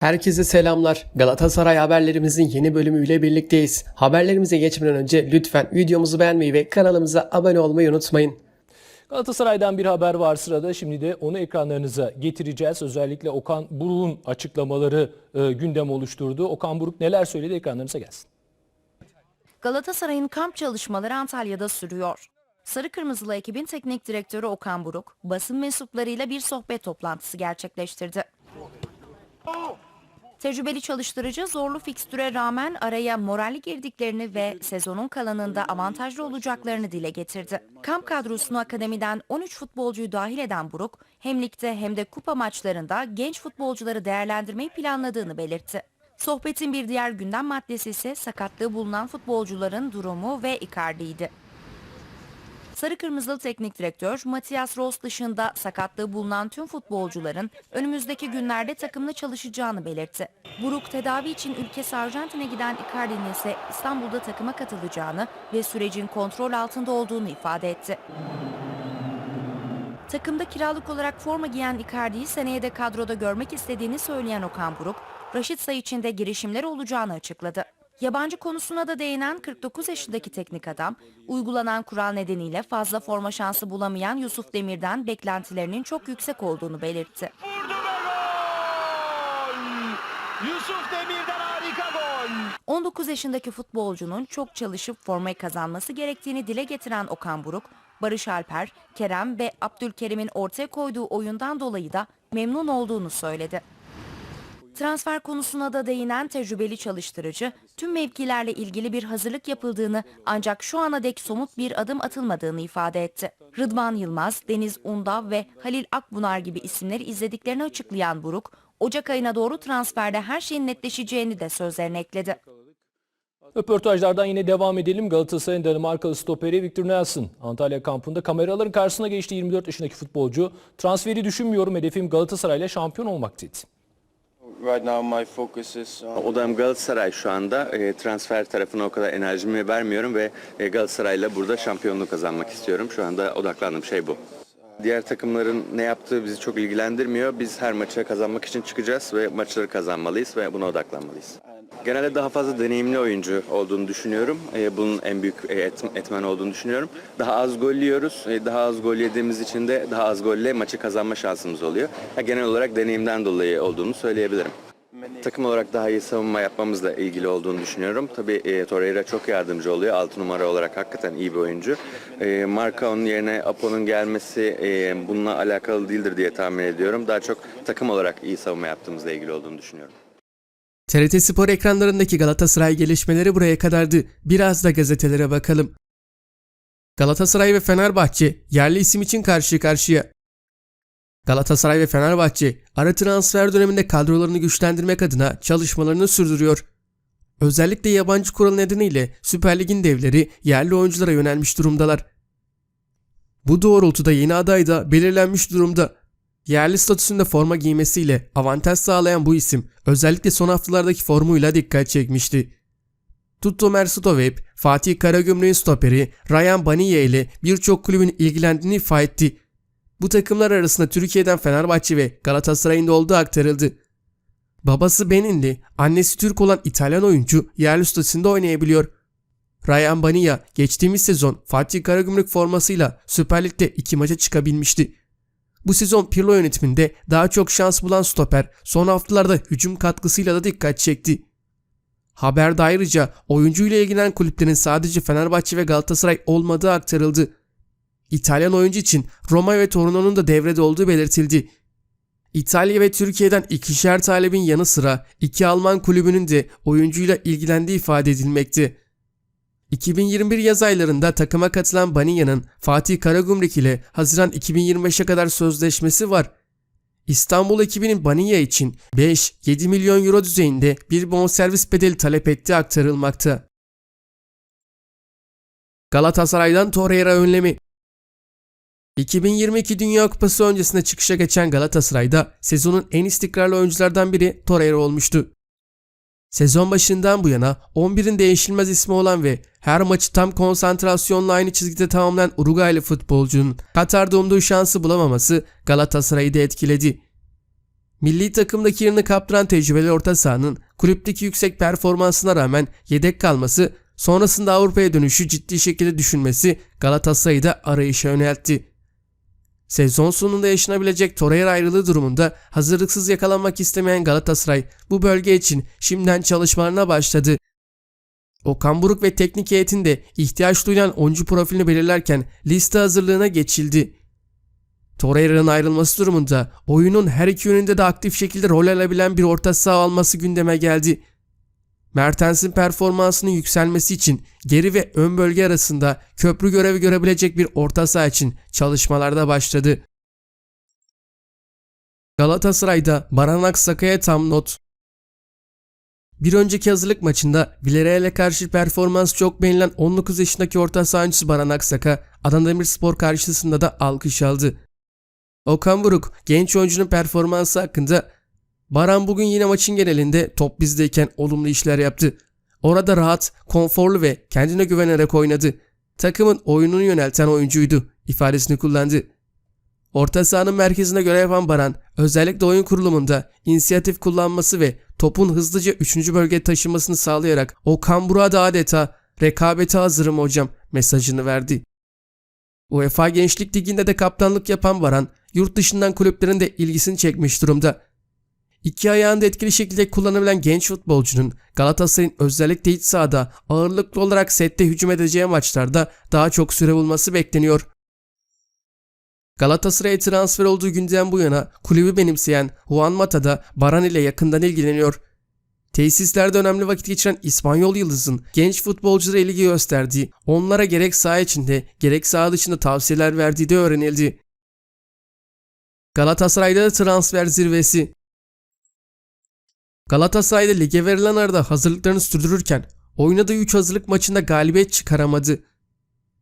Herkese selamlar. Galatasaray haberlerimizin yeni bölümüyle birlikteyiz. Haberlerimize geçmeden önce lütfen videomuzu beğenmeyi ve kanalımıza abone olmayı unutmayın. Galatasaray'dan bir haber var sırada. Şimdi de onu ekranlarınıza getireceğiz. Özellikle Okan Buruk'un açıklamaları e, gündem oluşturdu. Okan Buruk neler söyledi ekranlarınıza gelsin. Galatasaray'ın kamp çalışmaları Antalya'da sürüyor. Sarı Kırmızılı ekibin teknik direktörü Okan Buruk, basın mensuplarıyla bir sohbet toplantısı gerçekleştirdi. Tecrübeli çalıştırıcı zorlu fikstüre rağmen araya moralli girdiklerini ve sezonun kalanında avantajlı olacaklarını dile getirdi. Kamp kadrosunu akademiden 13 futbolcuyu dahil eden Buruk, hem ligde hem de kupa maçlarında genç futbolcuları değerlendirmeyi planladığını belirtti. Sohbetin bir diğer gündem maddesi ise sakatlığı bulunan futbolcuların durumu ve Icardi'ydi. Sarı Kırmızılı Teknik Direktör Matias Ross dışında sakatlığı bulunan tüm futbolcuların önümüzdeki günlerde takımla çalışacağını belirtti. Buruk tedavi için ülkesi Arjantin'e giden Icardi'nin ise İstanbul'da takıma katılacağını ve sürecin kontrol altında olduğunu ifade etti. Takımda kiralık olarak forma giyen Icardi'yi seneye de kadroda görmek istediğini söyleyen Okan Buruk, Raşit Say için de girişimler olacağını açıkladı. Yabancı konusuna da değinen 49 yaşındaki teknik adam, uygulanan kural nedeniyle fazla forma şansı bulamayan Yusuf Demir'den beklentilerinin çok yüksek olduğunu belirtti. Vurdu ve gol! Yusuf Demir'den harika gol! 19 yaşındaki futbolcunun çok çalışıp formayı kazanması gerektiğini dile getiren Okan Buruk, Barış Alper, Kerem ve Abdülkerim'in ortaya koyduğu oyundan dolayı da memnun olduğunu söyledi. Transfer konusuna da değinen tecrübeli çalıştırıcı, tüm mevkilerle ilgili bir hazırlık yapıldığını ancak şu ana dek somut bir adım atılmadığını ifade etti. Rıdvan Yılmaz, Deniz Unda ve Halil Akbunar gibi isimleri izlediklerini açıklayan Buruk, Ocak ayına doğru transferde her şeyin netleşeceğini de sözlerine ekledi. Röportajlardan yine devam edelim. Galatasaray'ın Danimarkalı stoperi Victor Nelson Antalya kampında kameraların karşısına geçti 24 yaşındaki futbolcu. Transferi düşünmüyorum hedefim Galatasaray'la şampiyon olmak dedi. Right now my focus is on Odam Galatasaray şu anda. E, transfer tarafına o kadar enerjimi vermiyorum ve e, Galatasaray'la burada şampiyonluğu kazanmak istiyorum. Şu anda odaklandığım şey bu. Diğer takımların ne yaptığı bizi çok ilgilendirmiyor. Biz her maça kazanmak için çıkacağız ve maçları kazanmalıyız ve buna odaklanmalıyız. Genelde daha fazla deneyimli oyuncu olduğunu düşünüyorum. E, bunun en büyük e, et- etmen olduğunu düşünüyorum. Daha az gol yiyoruz. E, daha az gol yediğimiz için de daha az golle maçı kazanma şansımız oluyor. Genel olarak deneyimden dolayı olduğunu söyleyebilirim. Takım olarak daha iyi savunma yapmamızla ilgili olduğunu düşünüyorum. Tabii e, Torreira çok yardımcı oluyor. 6 numara olarak hakikaten iyi bir oyuncu. E, Marcao'nun yerine Apo'nun gelmesi e, bununla alakalı değildir diye tahmin ediyorum. Daha çok takım olarak iyi savunma yaptığımızla ilgili olduğunu düşünüyorum. TRT Spor ekranlarındaki Galatasaray gelişmeleri buraya kadardı. Biraz da gazetelere bakalım. Galatasaray ve Fenerbahçe yerli isim için karşı karşıya. Galatasaray ve Fenerbahçe ara transfer döneminde kadrolarını güçlendirmek adına çalışmalarını sürdürüyor. Özellikle yabancı kural nedeniyle Süper Lig'in devleri yerli oyunculara yönelmiş durumdalar. Bu doğrultuda yeni aday da belirlenmiş durumda. Yerli statüsünde forma giymesiyle avantaj sağlayan bu isim özellikle son haftalardaki formuyla dikkat çekmişti. Tutto Mersutovep, Fatih Karagümrük'ün stoperi Ryan Baniye ile birçok kulübün ilgilendiğini ifade etti. Bu takımlar arasında Türkiye'den Fenerbahçe ve Galatasaray'ın da olduğu aktarıldı. Babası Beninli, annesi Türk olan İtalyan oyuncu yerli statüsünde oynayabiliyor. Ryan Bania geçtiğimiz sezon Fatih Karagümrük formasıyla Süper Lig'de iki maça çıkabilmişti. Bu sezon Pirlo yönetiminde daha çok şans bulan stoper son haftalarda hücum katkısıyla da dikkat çekti. Haberde ayrıca oyuncuyla ilgilenen kulüplerin sadece Fenerbahçe ve Galatasaray olmadığı aktarıldı. İtalyan oyuncu için Roma ve Torino'nun da devrede olduğu belirtildi. İtalya ve Türkiye'den ikişer talebin yanı sıra iki Alman kulübünün de oyuncuyla ilgilendiği ifade edilmekte. 2021 yaz aylarında takıma katılan Baniya'nın Fatih Karagümrük ile Haziran 2025'e kadar sözleşmesi var. İstanbul ekibinin Baniya için 5-7 milyon euro düzeyinde bir bonservis bedeli talep ettiği aktarılmakta. Galatasaray'dan Torreira önlemi 2022 Dünya Kupası öncesinde çıkışa geçen Galatasaray'da sezonun en istikrarlı oyunculardan biri Torreira olmuştu. Sezon başından bu yana 11'in değişilmez ismi olan ve her maçı tam konsantrasyonla aynı çizgide tamamlayan Uruguaylı futbolcunun Katar'da umduğu şansı bulamaması Galatasaray'ı da etkiledi. Milli takımdaki yerini kaptıran tecrübeli orta sahanın kulüpteki yüksek performansına rağmen yedek kalması, sonrasında Avrupa'ya dönüşü ciddi şekilde düşünmesi Galatasaray'ı da arayışa yöneltti. Sezon sonunda yaşanabilecek Torreira ayrılığı durumunda hazırlıksız yakalanmak istemeyen Galatasaray bu bölge için şimdiden çalışmalarına başladı. Okan Buruk ve teknik heyetinde ihtiyaç duyulan oyuncu profilini belirlerken liste hazırlığına geçildi. Torreira'nın ayrılması durumunda oyunun her iki yönünde de aktif şekilde rol alabilen bir orta saha alması gündeme geldi. Mertens'in performansının yükselmesi için geri ve ön bölge arasında köprü görevi görebilecek bir orta saha için çalışmalarda başladı. Galatasaray'da Baran Aksaka'ya tam not. Bir önceki hazırlık maçında Villarreal'e karşı performans çok beğenilen 19 yaşındaki orta saha oyuncusu Baran Aksaka, Adana Demirspor karşısında da alkış aldı. Okan Buruk genç oyuncunun performansı hakkında Baran bugün yine maçın genelinde top bizdeyken olumlu işler yaptı. Orada rahat, konforlu ve kendine güvenerek oynadı. Takımın oyununu yönelten oyuncuydu ifadesini kullandı. Orta sahanın merkezine görev yapan Baran, özellikle oyun kurulumunda inisiyatif kullanması ve topun hızlıca 3. bölgeye taşımasını sağlayarak Okan Buruk'a da adeta rekabete hazırım hocam mesajını verdi. UEFA Gençlik Ligi'nde de kaptanlık yapan Baran, yurt dışından kulüplerin de ilgisini çekmiş durumda. İki ayağını da etkili şekilde kullanabilen genç futbolcunun Galatasaray'ın özellikle iç sahada ağırlıklı olarak sette hücum edeceği maçlarda daha çok süre bulması bekleniyor. Galatasaray'a transfer olduğu günden bu yana kulübü benimseyen Juan Mata da Baran ile yakından ilgileniyor. Tesislerde önemli vakit geçiren İspanyol Yıldız'ın genç futbolculara ilgi gösterdiği, onlara gerek saha içinde gerek saha dışında tavsiyeler verdiği de öğrenildi. Galatasaray'da da transfer zirvesi. Galatasaray'da lige verilen arada hazırlıklarını sürdürürken oynadığı 3 hazırlık maçında galibiyet çıkaramadı.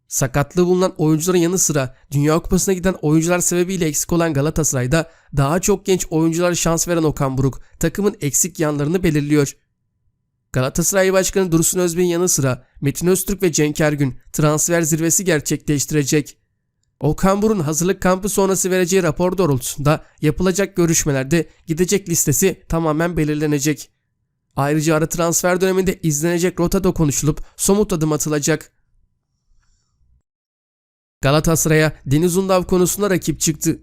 Sakatlığı bulunan oyuncuların yanı sıra Dünya Kupası'na giden oyuncular sebebiyle eksik olan Galatasaray'da daha çok genç oyunculara şans veren Okan Buruk takımın eksik yanlarını belirliyor. Galatasaray Başkanı Dursun Özbey'in yanı sıra Metin Öztürk ve Cenk Ergün transfer zirvesi gerçekleştirecek. Okan Buruk'un hazırlık kampı sonrası vereceği rapor doğrultusunda yapılacak görüşmelerde gidecek listesi tamamen belirlenecek. Ayrıca ara transfer döneminde izlenecek rota da konuşulup somut adım atılacak. Galatasaray'a Deniz Undav konusunda rakip çıktı.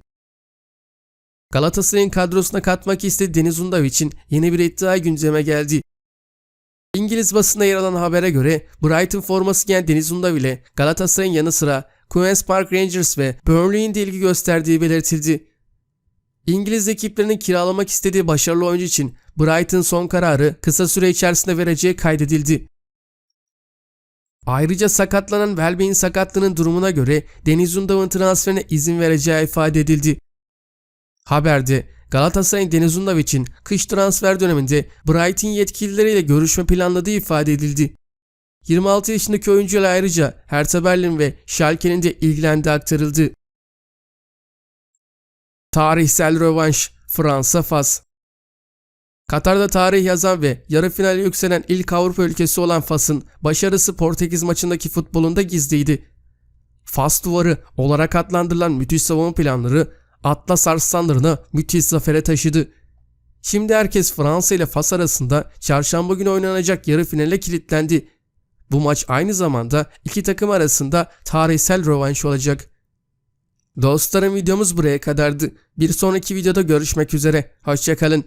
Galatasaray'ın kadrosuna katmak istediği Deniz Undav için yeni bir iddia gündeme geldi. İngiliz basında yer alan habere göre Brighton forması giyen Deniz Undav ile Galatasaray'ın yanı sıra Queen's Park Rangers ve Burnley'in de ilgi gösterdiği belirtildi. İngiliz ekiplerinin kiralamak istediği başarılı oyuncu için Brighton son kararı kısa süre içerisinde vereceği kaydedildi. Ayrıca sakatlanan Welbeck'in sakatlığının durumuna göre Deniz Undav'ın transferine izin vereceği ifade edildi. Haberde Galatasaray'ın Deniz Undav için kış transfer döneminde Brighton yetkilileriyle görüşme planladığı ifade edildi. 26 yaşındaki oyuncuyla ayrıca Hertha Berlin ve Schalke'nin de ilgilendiği aktarıldı. Tarihsel rövanş Fransa Fas Katar'da tarih yazan ve yarı finale yükselen ilk Avrupa ülkesi olan Fas'ın başarısı Portekiz maçındaki futbolunda gizliydi. Fas duvarı olarak adlandırılan müthiş savunma planları Atlas Arslanlarını müthiş zafere taşıdı. Şimdi herkes Fransa ile Fas arasında çarşamba günü oynanacak yarı finale kilitlendi. Bu maç aynı zamanda iki takım arasında tarihsel rövanş olacak. Dostlarım videomuz buraya kadardı. Bir sonraki videoda görüşmek üzere. Hoşçakalın.